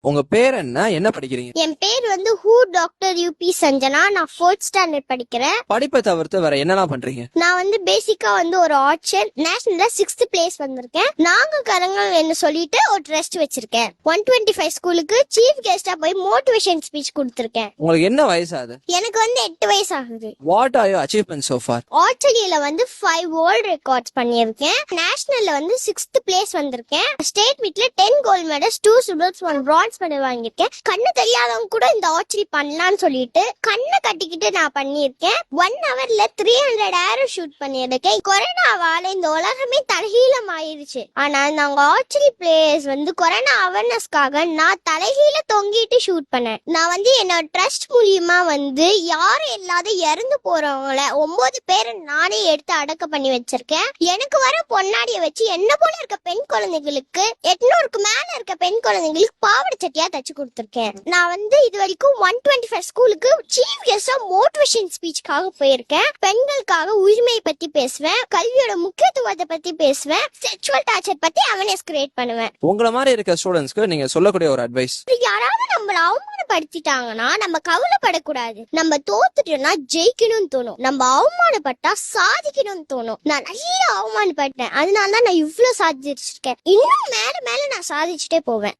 உங்க பேர் என்ன? என்ன படிக்கிறீங்க? என் பேர் வந்து ஹூ டாக்டர் யூபி சஞ்சனா. நான் ஃபோர்த் ஸ்டாண்டர்ட் படிக்கிறேன். படிப்பை தவிர்த்து வேற என்னலாம் பண்றீங்க? நான் வந்து பேசிக்கா வந்து ஒரு ஆர்ச்சர் நேஷனல்ல சிக்ஸ்த் பிளேஸ் வந்திருக்கேன். நாங்க கரங்கள் என்ன சொல்லிட்டு ஒரு ட்ரெஸ்ட் வச்சிருக்கேன். ஒன் டுவெண்ட்டி ஃபைவ் ஸ்கூலுக்கு சீஃப் கெஸ்டா போய் மோட்டிவேஷன் ஸ்பீச் கொடுத்திருக்கேன். உங்களுக்கு என்ன வயசாகுது? எனக்கு வந்து எட்டு வயசு ஆகுது what are you achievement so far ஆர்ச்சரியில வந்து ஃபைவ் வேர்ல்ட் ரெக்கார்ட்ஸ் பண்ணியிருக்கேன். நேஷனல்ல வந்து சிக்ஸ்த் பிளேஸ் வந்திருக்கேன். ஸ்டேட் மீட்ல ten gold medals two silvers one bronze medal வாங்கியிருக்கேன் கண்ணு தெரியாதவங்க கூட இந்த ஆர்ச்சரி பண்ணலாம்னு சொல்லிட்டு கண்ணை கட்டிக்கிட்டு நான் பண்ணியிருக்கேன். ஒன் ஹவர்ல த்ரீ ஹண்ட்ரட் ஏரோ ஷூட் பண்ணியிருக்கேன். கொரோனாவால இந்த உலகமே தலைகீழம் ஆயிருச்சு ஆனா நாங்க ஆர்ச்சரி பிளேயர்ஸ் வந்து கொரோனா அவேர்னஸ்க்காக நான் தலைகீழ தொங்கிட்டு ஷூட் பண்ணேன். நான் வந்து என்னோட ட்ரஸ்ட் மூலியமா வந்து யாரும் இல்லாத இறந்து போறவங்கள ஒன்பது பேரை நானே எடுத்து அடக்க பண்ணி வச்சிருக்கேன். எனக்கு வர பொன்னாடிய வச்சு என்ன போல இருக்க பெண் குழந்தைகளுக்கு எட்நூறுக்கு மேல இருக்க பெண் குழந்தைகளுக்கு பாவாடை சட்டியா தச்சு கொடுத்திருக்கேன். நான் வந்து இது வரைக்கும் ஒன் டுவெண்ட்டி ஃபைவ் ஸ்கூலுக்கு சீஃப் கெஸ்டா மோட்டிவேஷன் ஸ்பீச்சுக்காக போயிருக்கேன். பெண்களுக்காக உரிமையை பத்தி பேசுவேன். கல்வியோட முக்கியத்துவத்தை பத்தி பேசுவேன். செக்ஷுவல் டார்ச்சர் பத்தி அவேர்னஸ் கிரியேட் பண்ணுவேன். உங்களை மாதிரி இருக்க ஸ்டூடெண்ட்ஸ்க்கு நீங்க சொல்லக்கூடிய ஒரு அட்வைஸ் யாராவது நம்மள அவமானப்படுத்திட்டாங்கன்னா நம்ம கவலைப்படக்கூடாது. நம்ம தோத்துட்டோம்னா ஜெயிக்கணும்னு தோணும். நம்ம அவமானப்பட்டா சாதிக்கணும்னு தோணும். நான் நிறைய அவமானப்பட்டேன். அதனால தான் நான் இவ்வளவு சாதிச்சிருக்கேன். இன்னும் மேல மேல நான் சாதிச்சுட்டே போவேன்.